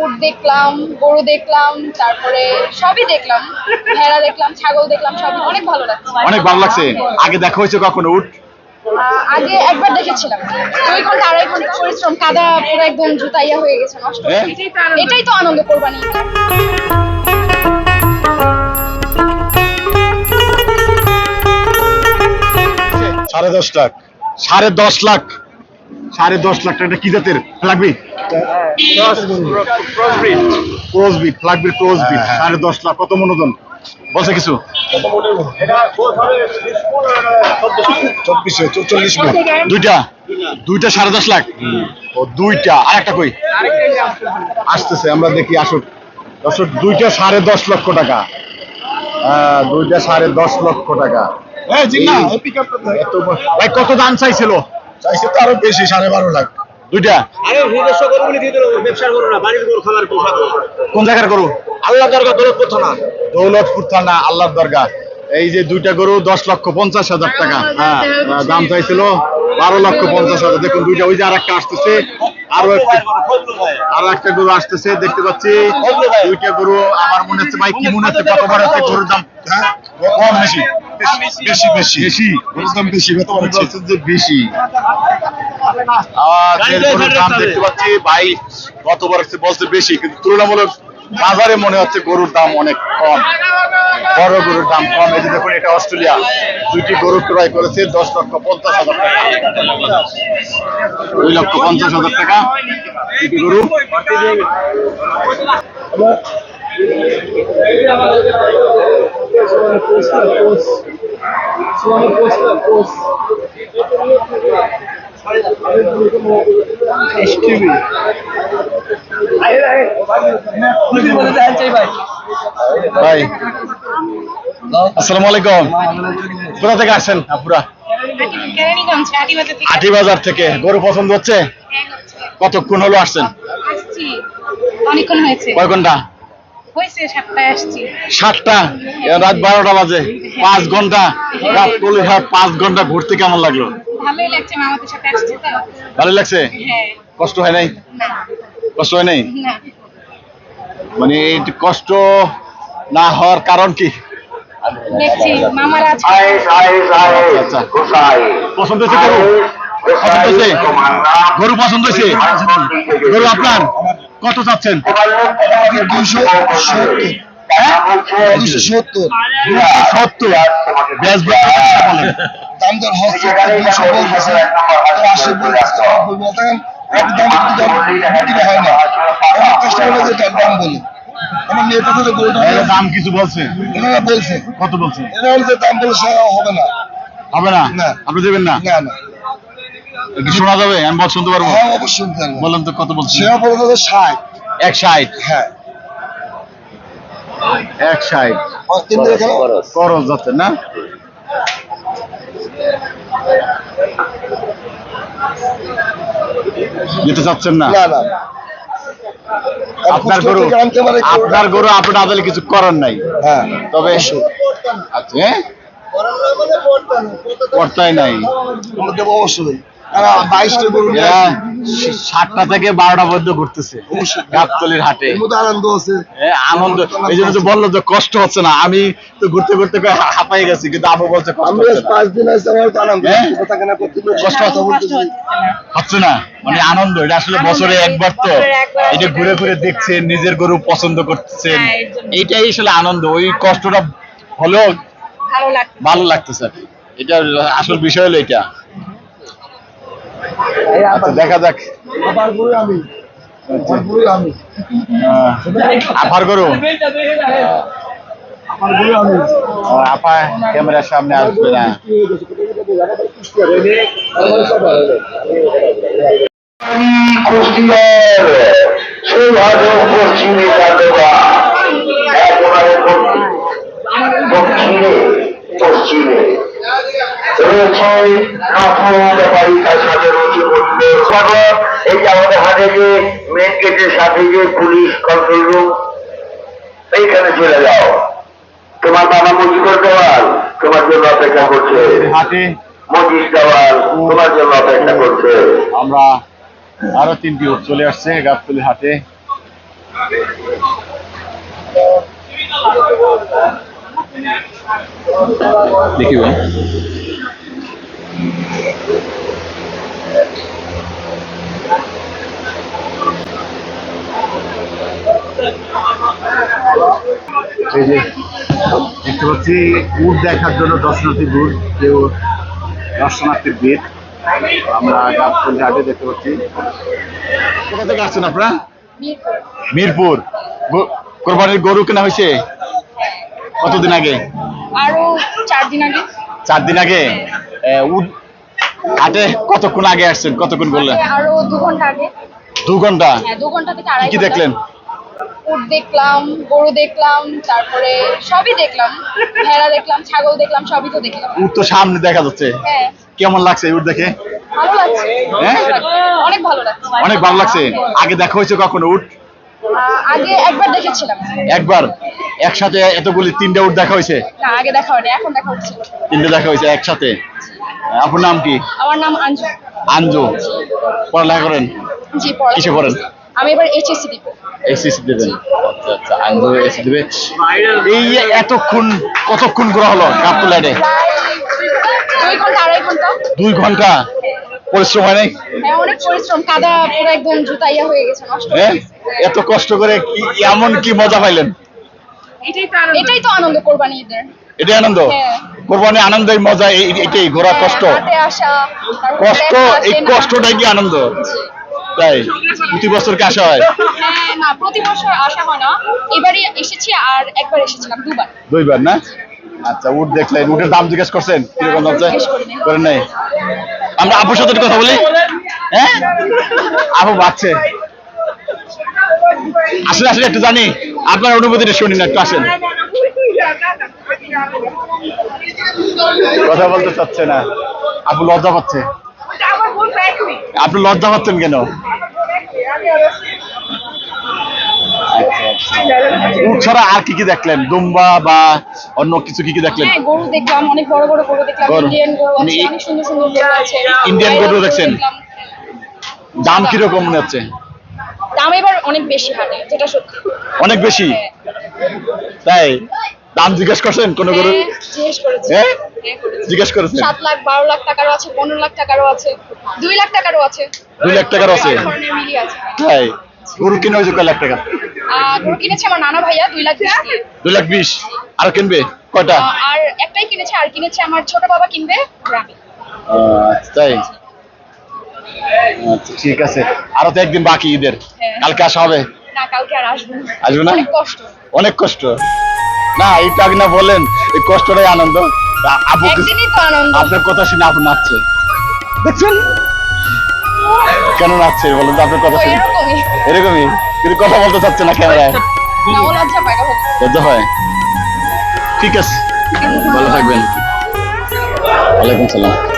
উট দেখলাম গরু দেখলাম তারপরে সবই দেখলাম। ভেড়া দেখলাম ছাগল দেখলাম সবই। অনেক ভালো লাগছে। অনেক ভালো লাগছে। আগে দেখা হয়েছে কখনো উঠ আহ, আগে একবার দেখেছিলাম। দুই ঘণ্টা আড়াই ঘণ্টা পরিশ্রম কাদা পুরো একদম জুতাইয়া হয়ে গেছে নষ্ট হয়ে হ্যাঁ? গেছে। এটাই তো আনন্দ কোরবানি সাড়ে দশ লাখ। সাড়ে দশ লাখ। সাড়ে দশ লাখ টাকা। এটা কি জাতের? ফ্লাগবি ক্রসবি সাড়ে দশ লাখ কত মনোদন বলছে কিছু? চব্বিশে চল্লিশ দুইটা? দুইটা সাড়ে দশ লাখ? ও দুইটা। আর একটা কই? আসতেছে আমরা দেখি আসুক। দর্শক দুইটা সাড়ে দশ লক্ষ টাকা। আহ, দুইটা সাড়ে দশ লক্ষ টাকা। ভাই কত দাম চাইছিল? চাইছে তো আরও বেশি সাড়ে বারো লাখ। দুইটা আরে নিজস্ব দিয়ে গরু না বাড়ির গরু খাবার কোন জায়গার গরু আল্লাহ দরকার দৌলতপুর থানা দৌলতপুর থানা আল্লাহর দরগা এই যে দুইটা গরু দশ লক্ষ পঞ্চাশ হাজার টাকা হ্যাঁ দাম চাইছিল বারো লক্ষ পঞ্চাশ হাজার দেখুন দুইটা ওই যে আর একটা আসতেছে আরও একটা আরও একটা গরু আসতেছে দেখতে পাচ্ছি দুইটা গরু আমার মনে হচ্ছে ভাই কি মনে হচ্ছে কত বড় হচ্ছে গরুর দাম হ্যাঁ কম বেশি বেশি বেশি বেশি গরুর দাম বেশি মনে বেশি যে গরুর দাম দেখতে পাচ্ছি ভাই গত বার বলছে বেশি কিন্তু তুলনামূলক বাজারে মনে হচ্ছে গরুর দাম অনেক কম। বড় গরুর দাম কম। এই যে দেখুন এটা অস্ট্রেলিয়া। দুইটি গরু ক্রয় করেছে দশ লক্ষ পঞ্চাশ হাজার টাকা। দুই লক্ষ পঞ্চাশ হাজার টাকা। দুইটি গরু। ভাই আসসালামু আলাইকুম কোথা থেকে আসছেন আপুরা? আটি বাজার থেকে। গরু পছন্দ হচ্ছে? কতক্ষণ হলো আসছেন? কয় ঘণ্টা? সাতটা। রাত বারোটা বাজে। পাঁচ ঘণ্টা। রাত কলিহাট পাঁচ ঘণ্টা ঘুরতে কেমন লাগল? ভালোই লাগছে মামাদের সাথে আসছি তো। ভালো লাগছে? হ্যাঁ। কষ্ট হয় নাই? না। কষ্ট হয় নাই? না। মানে কষ্ট না হওয়ার কারণ কি? দেখছি মামারা আছে আচ্ছা পছন্দ হয়েছে গরু? পছন্দ হয়েছে? গরু পছন্দ হয়েছে? গরু আপনার? কত চাচ্ছেন? দুইশো সত্তর। দাম হয় না তো কিছু বলছে বলছে কত বলছে দাম বলছে হবে না হবে না। আপনি দেবেন না শোনা যাবে আমি বল শুনতে পারব হ্যাঁ বলেন তো কত বলছে বলতে ষাট এক ষাট হ্যাঁ এক ষাট তিন খরচ। যাচ্ছে না? যেতে চাচ্ছেন না? না না। আর আপনার গরু আপনার গরু আপনার আদালে কিছু করার নাই। হ্যাঁ। তবে আচ্ছা হ্যাঁ? কর্তাই নাই। অবশ্যই। বাইশটা গরু। সাতটা থেকে বারোটা পর্যন্ত ঘুরতেছে গাবতলির হাটে। আনন্দ আছে। আনন্দ। এই জন্য তো বলল যে কষ্ট হচ্ছে না আমি তো ঘুরতে ঘুরতে হাঁপাই গেছি কিন্তু আবু বলছে কষ্ট হচ্ছে না। পাঁচ দিন আসছি আমার তো আনন্দ হ্যাঁ? হচ্ছে না মানে আনন্দ এটা আসলে বছরে একবার তো। এটা ঘুরে ঘুরে দেখছেন নিজের গরু পছন্দ করতেছেন হ্যাঁ। এইটাই আসলে আনন্দ। ওই কষ্টটা হলেও ভালো লাগতেছে। এটা আসল বিষয় হলো এটা। দেখা যাক। আমার গরু আমি। আমার গরু আমি। আহ, আফার গরু? আমার গরু আমি। আহ, আপা ক্যামেরার সামনে আসবে না। কুষ্টিয়ার সৌভাগ্য পশ্চিমে কাটোয়া একেবারে দক্ষিণে পশ্চিমে। রয়েছে নতুন ব্যাপারী তার সাথে এই যে আমাদের হাটে যে মেন গেটের সাথে যে পুলিশ কন্ট্রোল রুম এইখানে চলে যাও। তোমার বাবা মজিবর দেওয়াল তোমার জন্য অপেক্ষা করছে। হাটে দেওয়াল তোমার জন্য অপেক্ষা করছে। আমরা আরও তিনটি উট চলে আসছে গাবতলি হাটে দেখিব এই যে দেখতে পাচ্ছি উট দেখার জন্য দর্শনার্থী দূর কেউ দর্শনার্থীর ভিড়। আমরা গাবতলী হাটে দেখতে পাচ্ছি। কোথা থেকে আসছেন আপনারা? মিরপুর। কোরবানির গরু কেনা হয়েছে? কতদিন আগে? আরও চার দিন আগে। চার দিন আগে? উট হাটে কতক্ষণ আগে আসছেন? কতক্ষণ করলেন আরও দু ঘণ্টা আগে। দু ঘণ্টা? হ্যাঁ দু ঘণ্টা থেকে কি আড়াই কি ঘণ্টা। দেখলেন? উট দেখলাম গরু দেখলাম তারপরে সবই দেখলাম। ভেড়া দেখলাম ছাগল দেখলাম সবই তো দেখলাম। উট তো সামনে দেখা যাচ্ছে। হ্যাঁ। কেমন লাগছে উট দেখে? ভালো লাগছে। হ্যাঁ? অনেক ভালো লাগছে। অনেক ভালো লাগছে। আগে দেখা হয়েছে কখনো উট আগে একবার দেখেছিলাম। একবার? একসাথে এতগুলি তিনটা উট দেখা হয়েছে? না আগে দেখা হয়নি এখন দেখা হচ্ছে। তিনটে দেখা হয়েছে একসাথে? আপনার নাম কি? আমার নাম আঞ্জু। আঞ্জু। পড়ালেখা করেন? জি পড়া কিসে পড়েন? আমি এবার এইচএসসি দিব। এসিসি দেবেন? আচ্ছা আচ্ছা। আঞ্জু এসি দেবে? এই যে এতক্ষণ কতক্ষণ করা হলো প্রায় দুই ঘণ্টা আড়াই ঘণ্টা। দুই ঘণ্টা? পরিশ্রম হয় নাই? হ্যাঁ অনেক পরিশ্রম। কাদা পুরো একদম জুতাইয়া হয়ে গেছে নষ্ট হ্যাঁ এত কষ্ট করে কি এমন কি মজা পাইলেন? এটাই তো আনন্দ। এটাই তো আনন্দ কোরবানি ঈদের। এটাই আনন্দ? হ্যাঁ। কোরবানি আনন্দের মজা এই- এটাই ঘোরা কষ্ট? হ্যাঁ, তারপরে কষ্ট এই কষ্টটাই কি আনন্দ? তাই? প্রতি বছর কি আসা হয়? হ্যাঁ না প্রতি বছর আসা হয় না। এবারই এসেছি আর একবার এসেছিলাম দুবার। দুইবার না? আচ্ছা উট দেখলেন উটের দাম জিজ্ঞেস করছেন? কীরকম দাম চাই করেন নাই? আমরা আপুর সাথে কথা বলি। হ্যাঁ? আপু বাচ্চে আসলে আসলে একটু জানি। আপনার অনুভূতিটা শুনি না একটু আসেন। কথা বলতে চাচ্ছে না। আপু লজ্জা পাচ্ছে। আপনি লজ্জা পাচ্ছেন কেন। উট ছাড়া আর কি কি দেখলেন? দুম্বা বা অন্য কিছু কি কি দেখলেন? হ্যাঁ গরু দেখলাম অনেক বড় বড় গরু দেখলাম ইন্ডিয়ান গরু মানে আছে অনেক সুন্দর সুন্দর গরু আছে। ইন্ডিয়ান গরু দেখছেন? দাম কীরকম মনে হচ্ছে? দাম এবার অনেক বেশি হাটে যেটা সত্যি। অনেক বেশি? তাই? দাম জিজ্ঞেস করছেন কোন গরু? হ্যাঁ, জিজ্ঞেস করেছি। হ্যাঁ? জিজ্ঞেস করেছেন? সাত লাখ বারো লাখ টাকারও আছে পনেরো লাখ টাকারও আছে দুই লাখ টাকারও আছে। দুই লাখ টাকারও আছে? তাই? গরু কিনে হয়েছে কয় লাখ টাকা? গরু কিনেছে আমার নানা ভাইয়া দুই লাখ বিশ দিয়ে। দুই লাখ বিশ। আর কিনবে? কয়টা? আর একটাই কিনেছে আর কিনেছে আমার ছোট বাবা কিনবে গ্রামে। তাই? আচ্ছা ঠিক আছে। আরও তো একদিন বাকি ঈদের। হ্যাঁ। কালকে আসা হবে? না কালকে আর আসব না। আসবে না? অনেক কষ্ট। অনেক কষ্ট। না এইটা আগে না বলেন এই কষ্টটাই আনন্দ। আপু আপনার কথা শুনে আপু নাচছে। দেখছেন? কেন নাচছে? বলেন তো আপনার কথা শুনে। এরকমই। এরকমই? কিন্তু কথা বলতে চাচ্ছে না ক্যামেরায়। না ও লজ্জা পায় কথা বলতে। লজ্জা হয়? ঠিক আছে। ভালো থাকবেন। ওয়ালাইকুম সালাম।